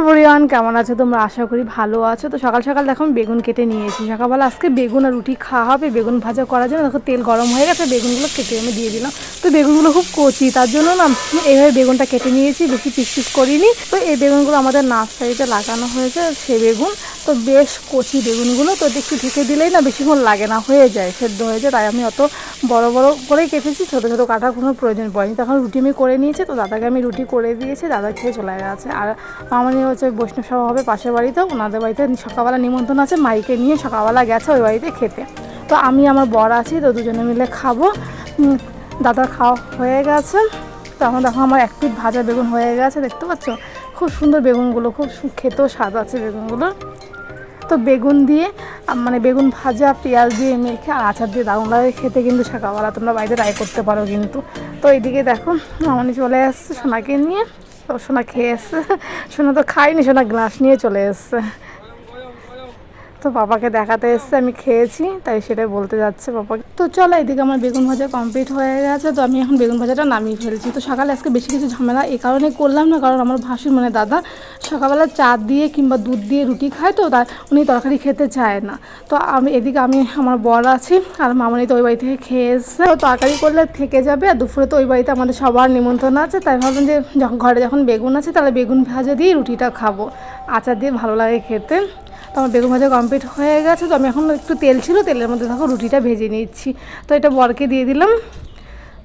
Everyone কেমন আছো? তোমরা আশা করি ভালো আছো। তো সকাল সকাল দেখো আমি বেগুন কেটে নিয়েছি। সকালবেলা আজকে বেগুন আর রুটি খাওয়া হবে, বেগুন ভাজা করার জন্য। দেখো তেল গরম হয়ে গেছে, বেগুনগুলো কেটে আমি দিয়ে দিলাম। তো বেগুনগুলো খুব কচি, তার জন্য না এইভাবে বেগুনটা কেটে নিয়েছি, বেশি পিস পিস করিনি। তো এই বেগুনগুলো আমাদের নার্সারিতে লাগানো হয়েছে, সে বেগুন। তো বেশ কচি বেগুনগুলো, তো একটু ঢেকে দিলেই না বেশিক্ষণ লাগে না, হয়ে যায়, সেদ্ধ হয়ে যায়। তাই আমি অত বড় বড় করেই কেটেছি, ছোটো ছোটো কাটার কোনো প্রয়োজন পড়েনি। তখন রুটি আমি করে নিয়েছি, তো দাদাকে আমি রুটি করে দিয়েছি, দাদা খেয়ে চলে গেছে। আর আমার হচ্ছে বৈষ্ণব সভা হবে পাশের বাড়িতে, ওনাদের বাড়িতে সকালবেলা নিমন্ত্রণ আছে, মাইকে নিয়ে সকালবেলা গেছে ওই বাড়িতে খেতে। তো আমি আমার বর আছি, তো দুজনে মিলে খাব। দাদার খাওয়া হয়ে গেছে। তো তখন দেখো আমার এক পিঠ ভাজা বেগুন হয়ে গেছে, দেখতে পাচ্ছ? খুব সুন্দর বেগুনগুলো, খুব খেতেও স্বাদ আছে বেগুনগুলো। তো বেগুন দিয়ে মানে বেগুন ভাজা, পেঁয়াজ দিয়ে মেখে আর আচার দিয়ে দারুণ লাগে খেতে কিন্তু সকালবেলা। তোমরা বাড়িতে ট্রাই করতে পারো কিন্তু। তো এইদিকে দেখো, মামনি চলে আসছে সোনাকে নিয়ে। তো সোনা খেয়ে এসছে সোনা তো খাইনি সোনা গ্লাস নিয়ে চলে এসছে। তো বাবাকে দেখাতে এসছে, আমি খেয়েছি, তাই সেটাই বলতে যাচ্ছে বাবাকে। তো চলো, এদিকে আমার বেগুন ভাজা কমপ্লিট হয়ে গেছে, তো আমি এখন বেগুন ভাজাটা নামিয়ে ফেলছি। তো সকালে আজকে বেশি কিছু ঝামেলা এই কারণে করলাম না, কারণ আমার ভাসুর মানে দাদা, সকালবেলা চা দিয়ে কিংবা দুধ দিয়ে রুটি খায় তো তার উনি তরকারি খেতে চায় না। তো আমি, এদিকে আমি, আমার বর আছি, আর মামনি তো ওই বাড়ি থেকে খেয়ে এসছে। তো তরকারি করলে থেকে যাবে, আর দুপুরে তো ওই বাড়িতে আমাদের সবার নিমন্ত্রণ আছে, তাই ভাবলাম যে যখন, ঘরে যখন বেগুন আছে, তাহলে বেগুন ভাজা দিয়ে রুটিটা খাব। আচার দিয়ে ভালো লাগে খেতে। তো আমার বেগুন ভাজা কমপ্লিট হয়ে গেছে। তো আমি এখন একটু তেল ছিল, তেলের মধ্যে দেখো রুটিটা ভেজে নিচ্ছি। তো এটা বরকে দিয়ে দিলাম।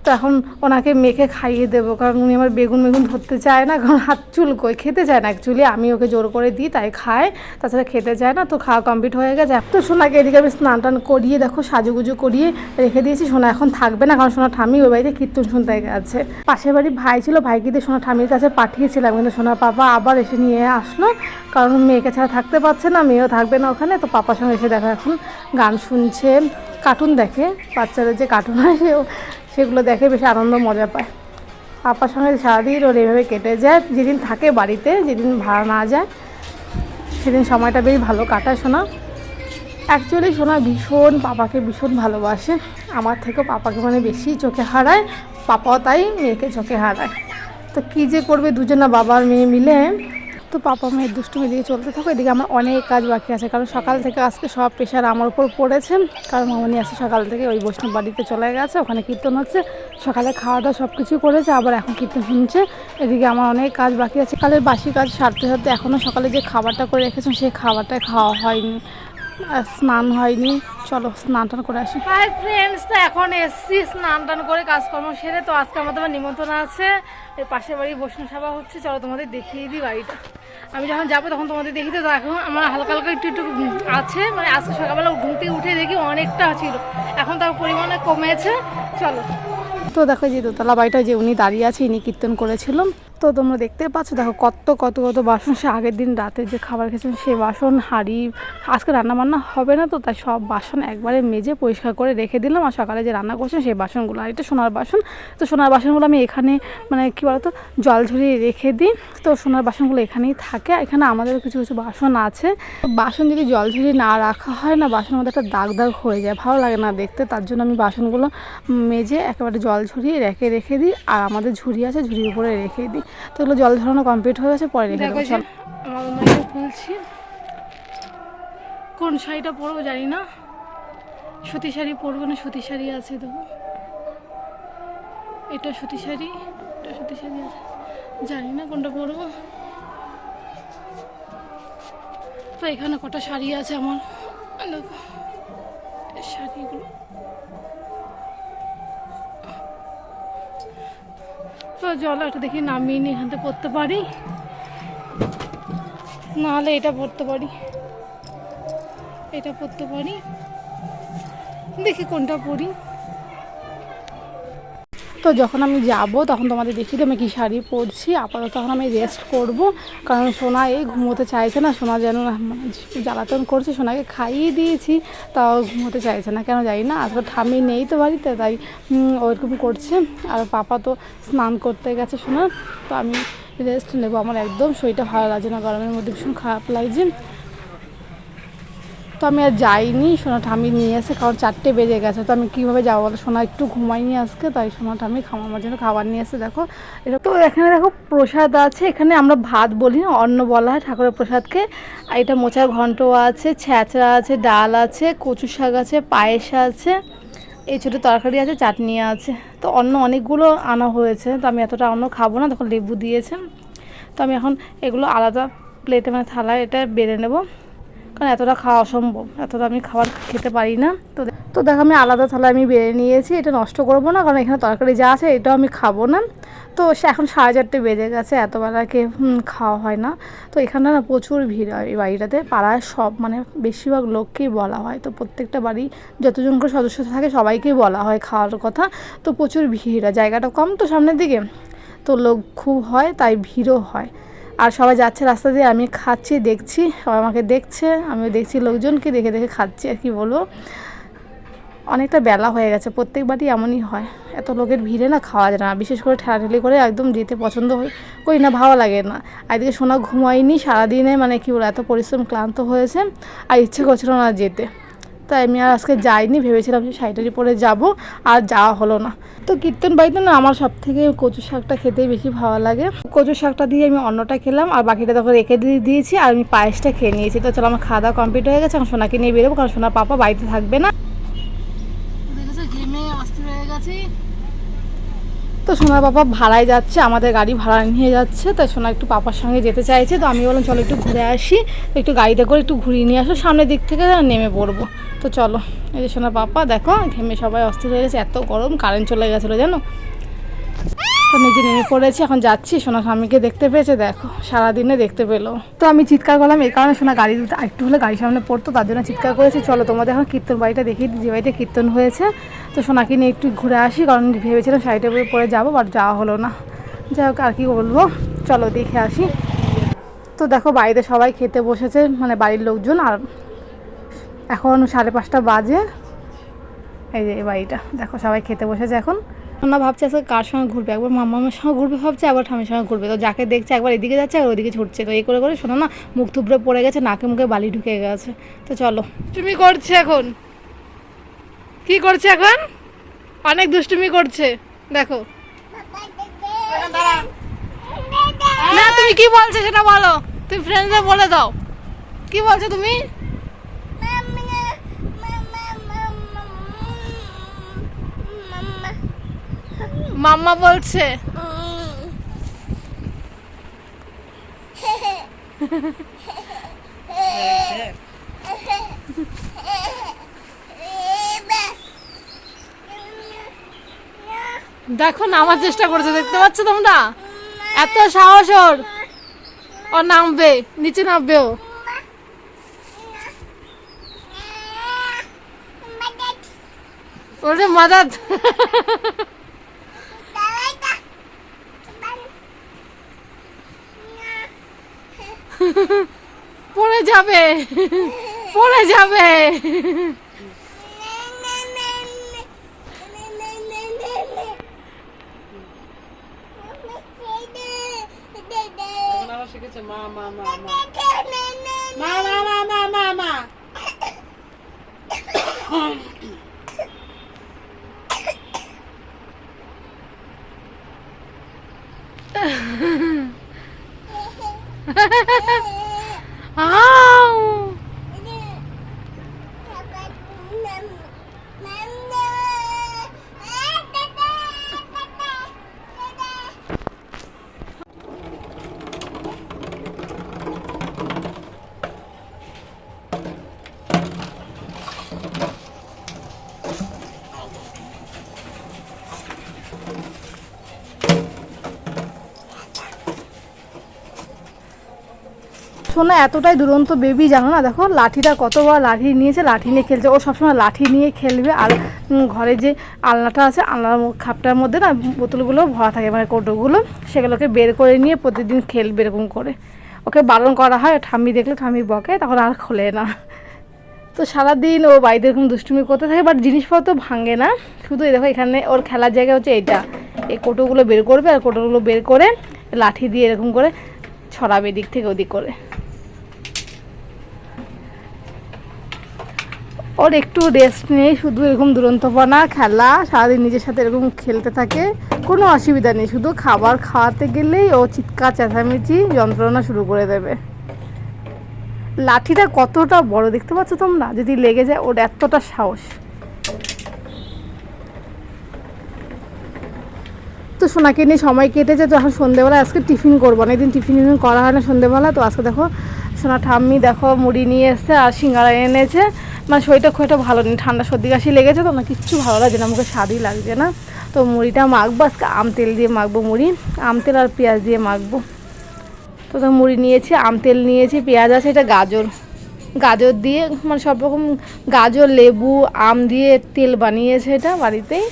তো এখন ওনাকে মেখে খাইয়ে দেবো, কারণ উনি আমার বেগুন বেগুন ধরতে চায় না, কারণ হাত চুলকোয় খেতে চায় না অ্যাকচুয়ালি আমি ওকে জোর করে দিই, তাই খায়, তাছাড়া খেতে চায় না, তো খাওয়া কমপ্লিট হয়ে গেছে। তো সোনাকে এদিকে আমি স্নান টান করিয়ে দেখো, সাজুগুজু করিয়ে রেখে দিয়েছি। সোনা এখন থাকবে না, কারণ সোনা ঠামি ওই বাড়িতে কীর্তন শুনতে গেছে। পাশের বাড়ি ভাই ছিল ভাইকে দিয়ে সোনা ঠামির কাছে পাঠিয়েছিলাম, কিন্তু সোনার পাপা আবার এসে নিয়ে আসলো, কারণ মেয়েকে ছাড়া থাকতে পারছে না, মেয়েও থাকবে না ওখানে, তো পাপার সঙ্গে এসে দেখো এখন গান শুনছে। কার্টুন দেখে, বাচ্চাদের যে কার্টুন হয়, সেও সেগুলো দেখে বেশি আনন্দ, মজা পায়। পাপার সঙ্গে সারাদিন ওর এইভাবে কেটে যায়। যেদিন থাকে বাড়িতে, যেদিন ভাড়া না যায়, সেদিন সময়টা বেশ ভালো কাটায় শোনা অ্যাকচুয়ালি সোনা ভীষণ পাপাকে ভীষণ ভালোবাসে। আমার থেকেও পাপাকে মানে বেশি চোখে হারায়, পাপাও তাই মেয়েকে চোখে হারায়। তো কী যে করবে দুজনা বাবার মেয়ে মিলে তো পাপা মেয়ের দুষ্টুমি দিকে চলতে থাকো, এদিকে আমার অনেক কাজ বাকি আছে। কারণ সকাল থেকে আজকে সব প্রেশার আমার উপর পড়েছে। কারণ মামনি আছে সকাল থেকে ওই বৈষ্ণব বাড়িতে চলে গেছে, ওখানে কীর্তন হচ্ছে। সকালে খাওয়া দাওয়া সব কিছু করেছে, আবার এখন কীর্তন শুনছে। এদিকে আমার অনেক কাজ বাকি আছে। কালের বাসি কাজ সারতে সারতে এখনও সকালে যে খাবারটা করে রেখেছেন সেই খাবারটা খাওয়া হয়নি। স্নান হয়নি। চলো স্নান টান করে আসি। হাই ফ্রেন্ডস তো এখন এসছি স্নান টান করে কাজকর্ম সেরে। তো আজকে আমাদের নিমন্ত্রণ আছে। এই পাশের বাড়ি বৈষ্ণব সভা হচ্ছে চলো তোমাদের দেখিয়ে দিই বাড়িটা। আমি যখন যাব তখন তোমাদের দেখি তো এখন আমার হালকা হালকা একটু একটু আছে। মানে আজকে সকালবেলা ঘুম থেকে উঠে দেখি অনেকটা ছিল। এখন তার পরিমাণে কমেছে। চলো। তো দেখো যে দোতলা বাড়িটা যে উনি দাঁড়িয়ে আছে ইনি কীর্তন করেছিলাম তো তোমরা দেখতে পাচ্ছ? দেখো কত কত কত বাসন। সে আগের দিন রাতে যে খাবার খেয়েছিলাম সেই বাসন, হাঁড়ি, আজকে রান্না বান্না হবে না তো, তাই সব বাসন একবারে মেজে পরিষ্কার করে রেখে দিলাম। আর সকালে যে রান্না করছিলাম সেই বাসনগুলো, আর এটা সোনার বাসন। তো সোনার বাসনগুলো আমি এখানে মানে কী বলতো, জল ঝরিয়ে রেখে দিই। তো সোনার বাসনগুলো এখানেই থাকে। এখানে আমাদের কিছু কিছু বাসন আছে। বাসন যদি জল ঝরিয়ে না রাখা হয় না, বাসনের মধ্যে একটা দাগ দাগ হয়ে যায়। ভালো লাগে না দেখতে, তার জন্য আমি বাসনগুলো মেজে একেবারে জল ঝরিয়ে রেখে রেখে দিই। আর আমাদের ঝুড়ি আছে, ঝুড়ির উপরে রেখে দিই। তো এগুলো জল ঝরানো কমপ্লিট হয়ে গেছে পরে রেখে দেবো চল কোন শাড়িটা পরবো জানি না। সুতি শাড়ি পরবো না সুতি শাড়ি আছে দেখো। এটা সুতি শাড়ি এটা সুতি শাড়ি আছে। জানি না কোনটা পরবো। তো এখানে কটা শাড়ি আছে আমার। দেখো শাড়িগুলো। জল একটা দেখি নামিয়ে নিয়ে থেকে পড়তে পারি। নাহলে এটা পড়তে পারি। এটা পড়তে পারি। দেখি কোনটা পরি তো যখন আমি যাব তখন তোমাদের দেবো আমি কী শাড়ি পরছি। আপাতত তখন আমি রেস্ট করব। কারণ সোনা এই ঘুমোতে চাইছে না সোনা যেন মানে জ্বালাতন করছে সোনাকে খাইয়ে দিয়েছি তাও ঘুমোতে চাইছে না কেন জানি না। আজকে ঠামি নেই তো বাড়িতে তাই উম, ওইরকম করছে। আর পাপা তো স্নান করতে গেছে সোনা তো আমি রেস্ট নেব। আমার একদম শরীরটা ভালো লাগছে না গরমের মধ্যে ভীষণ খারাপ লাগছে। তো আমি আর যাইনি, সোনা ঠামি নিয়ে এসে, কারণ চারটে বেজে গেছে, তো আমি কীভাবে যাব বলো? সোনা একটু ঘুমাইনি আজকে, তাই সোনা ঠামি খাওয়ার জন্য খাবার নিয়ে এসে দেখো। এটা তো এখানে দেখো প্রসাদ আছে, এখানে আমরা ভাত বলি না, অন্ন বলা হয় ঠাকুরের প্রসাদকে। আর এটা মোচার ঘন্ট আছে, ছ্যাঁচড়া আছে, ডাল আছে কচু শাক আছে, পায়েস আছে, এই ছোটো তরকারি আছে, চাটনি আছে। তো অন্য অনেকগুলো আনা হয়েছে, তো আমি এতটা অন্য খাব না তখন লেবু দিয়েছে। তো আমি এখন এগুলো আলাদা প্লেটে মানে থালায় এটা বেড়ে নেব। কারণ এতটা খাওয়া অসম্ভব, এতটা আমি খাবার খেতে পারি না। তো তো দেখো আমি আলাদা থালায় আমি বেড়ে নিয়েছি, এটা নষ্ট করব না, কারণ এখানে তরকারি যা আছে এটাও আমি খাব না। তো সে এখন সাড়ে চারটে বেজে গেছে, এত বেলাকে খাওয়া হয় না। তো এখানে না প্রচুর ভিড় হয় এই বাড়িটাতে পাড়ায় সব মানে বেশিরভাগ লোককেই বলা হয়। তো প্রত্যেকটা বাড়ি যতজন করে সদস্য থাকে সবাইকেই বলা হয় খাওয়ার কথা। তো প্রচুর ভিড় হয়, জায়গাটা কম তো সামনের দিকে। তো লোক খুব হয়, তাই ভিড়ও হয়। আর সবাই যাচ্ছে রাস্তা দিয়ে, আমি খাচ্ছি, দেখছি, সবাই আমাকে দেখছে, আমিও দেখছি লোকজনকে, দেখে দেখে খাচ্ছি, আর কি বলব। অনেকটা বেলা হয়ে গেছে, প্রত্যেকবারই এমনই হয়। এত লোকের ভিড়ে না খাওয়া যায় না, বিশেষ করে ঠেলাঠেলি করে একদম যেতে পছন্দ করি না, ভালো লাগে না। এদিকে সোনা ঘুমায়নি, সারাদিনে মানে কি বলো এত পরিশ্রম ক্লান্ত হয়েছে, আর ইচ্ছে করছিল না যেতে। তাই আমি আর আজকে যাইনি, ভেবেছিলাম যে শাড়িটারি পরে যাব, আর যাওয়া হলো না। তো কীর্তন বাড়িতে না আমার সব থেকে কচু শাকটা খেতেই বেশি ভালো লাগে। কচু শাকটা দিয়ে আমি অন্নটা খেলাম, আর বাকিটা তখন রেখে দিয়ে দিয়েছি, আর আমি পায়েসটা খেয়ে নিয়েছি। তো চলো আমার খাওয়া দাওয়া কমপ্লিট হয়ে গেছে আমি সোনাকে নিয়ে বেরোবো, কারণ সোনার পাপা বাড়িতে থাকবে না। দেখেছ, ঘেমে অস্থির হয়ে গেছি। তো সোনার বাবা ভাড়ায় যাচ্ছে, আমাদের গাড়ি ভাড়া নিয়ে যাচ্ছে, তো সোনা একটু পাপার সঙ্গে যেতে চাইছে, তো আমি বললাম, চলো একটু ঘুরে আসি একটু গাড়িতে করে একটু ঘুরিয়ে নিয়ে আসো, সামনের দিক থেকে নেমে পড়ব। তো চলো, এই যে সোনার পাপা, দেখো, ঘেমে সবাই অস্থির হয়ে গেছে, এত গরম কারেন্ট চলে গেছিল, জানো? তো নিজে নেমে পড়েছি, এখন যাচ্ছি। সোনা স্বামীকে দেখতে পেয়েছে, দেখো, সারাদিনে দেখতে পেল। তো আমি চিৎকার করলাম, এই কারণে সোনা গাড়ি একটু হলে গাড়ির সামনে পড়তো, তার জন্য চিৎকার করেছি, চলো, তোমাদের এখন কীর্তন বাড়িটা দেখিয়ে যে বাড়িতে কীর্তন হয়েছে। তো সোনাকে নিয়ে একটু ঘুরে আসি, কারণ ভেবেছিলাম শাড়িটা পরে যাব বাট যাওয়া হলো না। যাই হোক, আর কি বলব? চলো, দেখে আসি। তো দেখো, বাড়িতে সবাই খেতে বসেছে মানে বাড়ির লোকজন, আর এখন সাড়ে পাঁচটা বাজে। এই যে, এই বাড়িটা, দেখো, সবাই খেতে বসেছে এখন। না ভাবছে আজকে কার সঙ্গে ঘুরবে? একবার মামামের সঙ্গে ঘুরবে ভাবছে, একবার ঠামের সঙ্গে ঘুরবে। তো যাকে দেখছে একবার এদিকে যাচ্ছে আর ওদিকে ছুটছে। তো এই করে করে শোনো না, মুখ থুবড়ে পড়ে গেছে, নাকে মুখে বালি ঢুকে গেছে। তো চলো। তুমি করছে এখন। কি করছে এখন? অনেক দুষ্টুমি করছে। দেখো। না, তুমি কি বলছো সেটা বলো। তুমি ফ্রেন্ডসে বলে দাও। কি বলছো তুমি? মাম্মা বলছে। দেখো, নামার চেষ্টা করছে, দেখতে পাচ্ছ তোমরা? এত সাহস ওর। ও নামবে, নিচে নামবে ও। ওরে মাদাত। পড়ে যাবে পড়ে যাবে। শোনা এতটাই দুরন্ত বেবি জানো না? দেখো, লাঠিটা কতবার লাঠি নিয়েছে, লাঠি নিয়ে খেলছে। ও সবসময় লাঠি নিয়ে খেলবে। আর ঘরে যে আলনাটা আছে, আলনার খাপটার মধ্যে না, বোতলগুলো ভরা থাকে মানে কৌটোগুলো, সেগুলোকে বের করে নিয়ে প্রতিদিন খেলবে এরকম করে। ওকে বারণ করা হয়, ঠাম্মি দেখলে ঠাম্মি বকে, তখন আর খোলে না। তো সারাদিন ও বাড়িতে এরকম দুষ্টুমি করতে থাকে বাট জিনিসপত্র ভাঙে না। শুধু এই দেখো, এখানে ওর খেলার জায়গা হচ্ছে এটা এই কোটোগুলো বের করবে, আর কোটোগুলো বের করে লাঠি দিয়ে এরকম করে ছড়াবে এদিক থেকে ওদিক করে। ওর একটু রেস্ট নেই, শুধু এরকম দুরন্তপনা, খেলা, সারাদিন নিজের সাথে এরকম খেলতে থাকে। কোনো অসুবিধা নেই, শুধু খাবার খাওয়াতে গেলেই ও চিৎকার, চেঁচামেচি, যন্ত্রণা শুরু করে দেবে। লাঠিটা কতটা বড় দেখতে পাচ্ছ তোমরা? যদি লেগে যায়, ওর এতটা সাহস। তো সোনাকে নিয়ে সময় কেটেছে, তো এখন সন্ধেবেলা আজকে টিফিন করব না। এদিন টিফিন টিফিন করা হয় না সন্ধেবেলা, তো আজকে দেখো সোনা ঠাম্মি দেখো মুড়ি নিয়ে এসছে আর সিঙ্গারা এনেছে। মানে শরীরটা খুব একটা ভালো নেই, ঠান্ডা সর্দি কাশি লেগেছে তো না কিচ্ছু ভালো লাগছে না, মুখে স্বাদই লাগছে না। তো মুড়িটা মাখবো, আজকে আম তেল দিয়ে মাখবো মুড়ি, আম তেল আর পেঁয়াজ দিয়ে মাখবো। তো তো মুড়ি নিয়েছি, আম তেল নিয়েছি, পেঁয়াজ আছে, এটা গাজর। গাজর দিয়ে মানে সব রকম গাজর, লেবু, আম দিয়ে তেল বানিয়েছে এটা বাড়িতেই।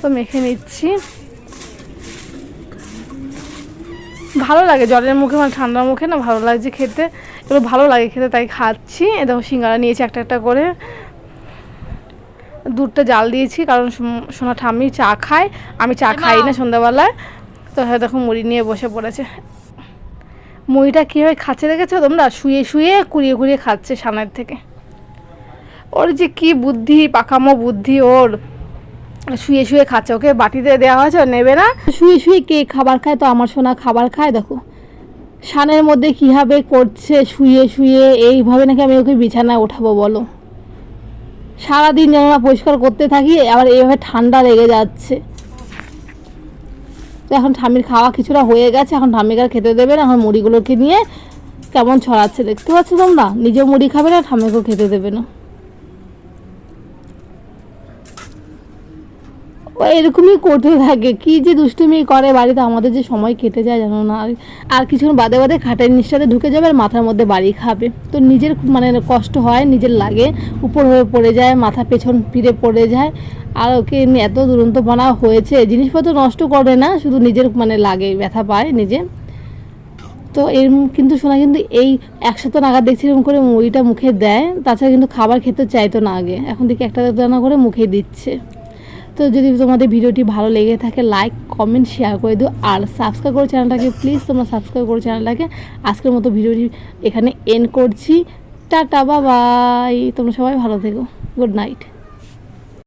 তো মেখে নিচ্ছি। ভালো লাগে, জলের মুখে মানে ঠান্ডার মুখে না ভালো লাগছে খেতে। এগুলো ভালো লাগে খেতে তাই খাচ্ছি। দেখো সিঙ্গারা নিয়েছি একটা একটা করে। দুধটা জাল দিয়েছি কারণ সোনা ঠাম্মি চা খায়। আমি চা খাই না সন্ধ্যাবেলায়। তো হ্যাঁ দেখো মুড়ি নিয়ে বসে পড়েছে। মুড়িটা কীভাবে খাচ্ছে দেখেছ তোমরা? শুয়ে শুয়ে কুড়িয়ে কুড়িয়ে খাচ্ছে সামনের থেকে। ওর যে কি বুদ্ধি পাকামো বুদ্ধি ওর। শুয়ে শুয়ে খাচ্ছে ওকে বাটিতে দেওয়া হয়েছে নেবে না। শুয়ে শুয়ে কে খাবার খায়? তো আমার সোনা খাবার খায় দেখো। সানের মধ্যে কীভাবে করছে, শুয়ে শুয়ে, এইভাবে নাকি আমি ওকে বিছানায় ওঠাবো বলো? সারাদিন যেন পরিষ্কার করতে থাকি, আবার এইভাবে ঠান্ডা লেগে যাচ্ছে। তো এখন ঠামির খাওয়া কিছুটা হয়ে গেছে, এখন ঠামিকে আর খেতে দেবে না, এখন মুড়িগুলোকে নিয়ে কেমন ছড়াচ্ছে দেখতে পাচ্ছ তোমরা? নিজে মুড়ি খাবে না ঠামিকেও খেতে দেবে না। ও এরকমই করতে থাকে। কি যে দুষ্টুমি করে বাড়িতে, আমাদের যে সময় কেটে যায় জানো না? আর কিছুক্ষণ বাদে বাদে খাটের নিচটাতে ঢুকে যাবে আর মাথার মধ্যে বাড়ি খাবে। তো নিজের মানে কষ্ট হয়, নিজের লাগে। উপর হয়ে পড়ে যায়, মাথা পেছন ফিরে পড়ে যায়। আর ওকে এত দুরন্তপনা হয়েছে, জিনিসপত্র নষ্ট করে না, শুধু নিজের মানে লাগে, ব্যথা পায় নিজে। তো এর কিন্তু শোনা কিন্তু এই একসাথে নাগাদ দেখছি এরকম করে মুড়িটা মুখে দেয়। তাছাড়া কিন্তু খাবার খেতে চাইতো না আগে। এখন দেখি একটা দানা করে মুখে দিচ্ছে। তো যদি তোমাদের ভিডিওটি ভালো লেগে থাকে লাইক কমেন্ট শেয়ার করে দিও। আর সাবস্ক্রাইব করো চ্যানেলটাকে প্লিজ তোমরা সাবস্ক্রাইব করো চ্যানেলটাকে আজকের মতো ভিডিওটি এখানে এন্ড করছি। টাটা বাবাই তোমরা সবাই ভালো থেকো। Good night